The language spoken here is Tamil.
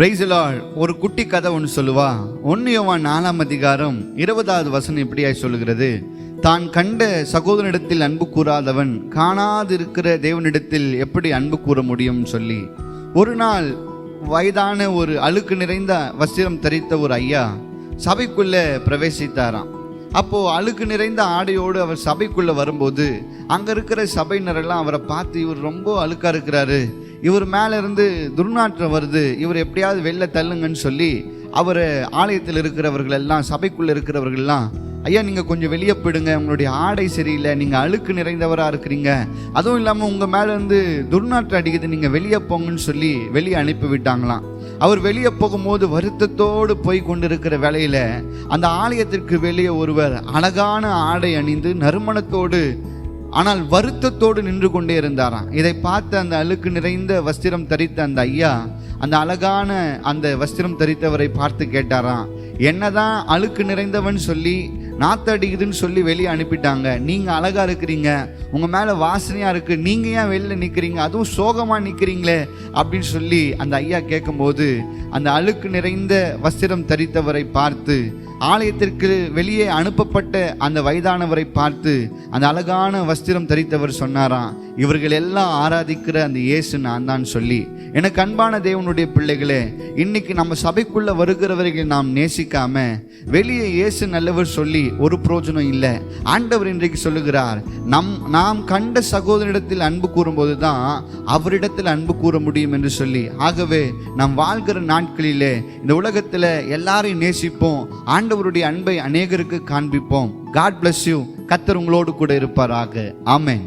பிரைசலாள் ஒரு குட்டி கதை ஒன்று சொல்லுவா. ஒன்னியவான் நாலாம் அதிகாரம் இருபதாவது வசனம் இப்படியாய் சொல்லுகிறது. தான் கண்ட சகோதரனிடத்தில் அன்பு கூறாதவன் காணாதிருக்கிற தேவனிடத்தில் எப்படி அன்பு கூற முடியும் சொல்லி. ஒரு நாள் வயதான ஒரு அழுக்கு நிறைந்த வஸ்திரம் தரித்த ஒரு ஐயா சபைக்குள்ளே பிரவேசித்தாராம். அப்போ அழுக்கு நிறைந்த ஆடையோடு அவர் சபைக்குள்ளே வரும்போது அங்கே இருக்கிற சபையினரெல்லாம் அவரை பார்த்து இவர் ரொம்ப அழுக்காக இருக்கிறாரு. இவர் மேலே இருந்து துர்நாற்றம் வருது. இவர் எப்படியாவது வெளில தள்ளுங்கன்னு சொல்லி அவர் ஆலயத்தில் இருக்கிறவர்கள் எல்லாம் சபைக்குள்ளே இருக்கிறவர்கள்லாம் ஐயா நீங்கள் கொஞ்சம் வெளியே போயிடுங்க. உங்களுடைய ஆடை சரியில்லை. நீங்கள் அழுக்கு நிறைந்தவராக இருக்கிறீங்க. அதுவும் இல்லாமல் உங்கள் மேலேருந்து துர்நாற்றம் அடிக்குது. நீங்கள் வெளியே போங்கன்னு சொல்லி வெளியே அனுப்பி விட்டாங்களாம். அவர் வெளியே போகும்போது வருத்தத்தோடு போய் கொண்டிருக்கிற வேலையில் அந்த ஆலயத்திற்கு வெளியே ஒருவர் அழகான ஆடை அணிந்து நறுமணத்தோடு ஆனால் வருத்தத்தோடு நின்று கொண்டே இருந்தாராம். இதை பார்த்து அந்த அழுக்கு நிறைந்த வஸ்திரம் தரித்த அந்த ஐயா அந்த அழகான அந்த வஸ்திரம் தரித்தவரை பார்த்து கேட்டாராம் என்னதான் அழுக்கு நிறைந்தவன் சொல்லி நாத்தடிக்குதுன்னு சொல்லி வெளியே அனுப்பிட்டாங்க. நீங்கள் அழகா இருக்கிறீங்க. உங்கள் மேலே வாசனையாக இருக்குது நீங்கள் ஏன் வெளியில் நிற்கிறீங்க அதுவும் சோகமாக நிற்கிறீங்களே அப்படின்னு சொல்லி அந்த ஐயா கேட்கும்போது அந்த அழுக்கு நிறைந்த வஸ்திரம் தரித்தவரை பார்த்து ஆலயத்திற்கு வெளியே அனுப்பப்பட்ட அந்த வயதானவரை பார்த்து அந்த அழகான வஸ்திரம் தரித்தவர் சொன்னாராம். இவர்கள் எல்லாம் ஆராதிக்கிற அந்த இயேசு நான் தான் சொல்லி எனக்கு அன்பான தேவனுடைய பிள்ளைகளே இன்னைக்கு நம்ம சபைக்குள்ளே வருகிறவர்கள் நாம் நேசிக்காம வெளியே இயேசு நல்லவர் சொல்லி ஒரு பிரயோஜனம் இல்லை. ஆண்டவர் இன்றைக்கு சொல்லுகிறார் நம் நாம் கண்ட சகோதரிடத்தில் அன்பு கூறும்போது தான் அவரிடத்தில் அன்பு கூற முடியும் என்று சொல்லி. ஆகவே நாம் வாழ்கிற நாட்களிலே இந்த உலகத்தில் எல்லாரையும் நேசிப்போம் ஆண்டவருடைய அன்பை அநேகருக்கு காண்பிப்போம். காட் பிளஸ் யூ கத்தர் உங்களோடு கூட இருப்பாராக. ஆமேன்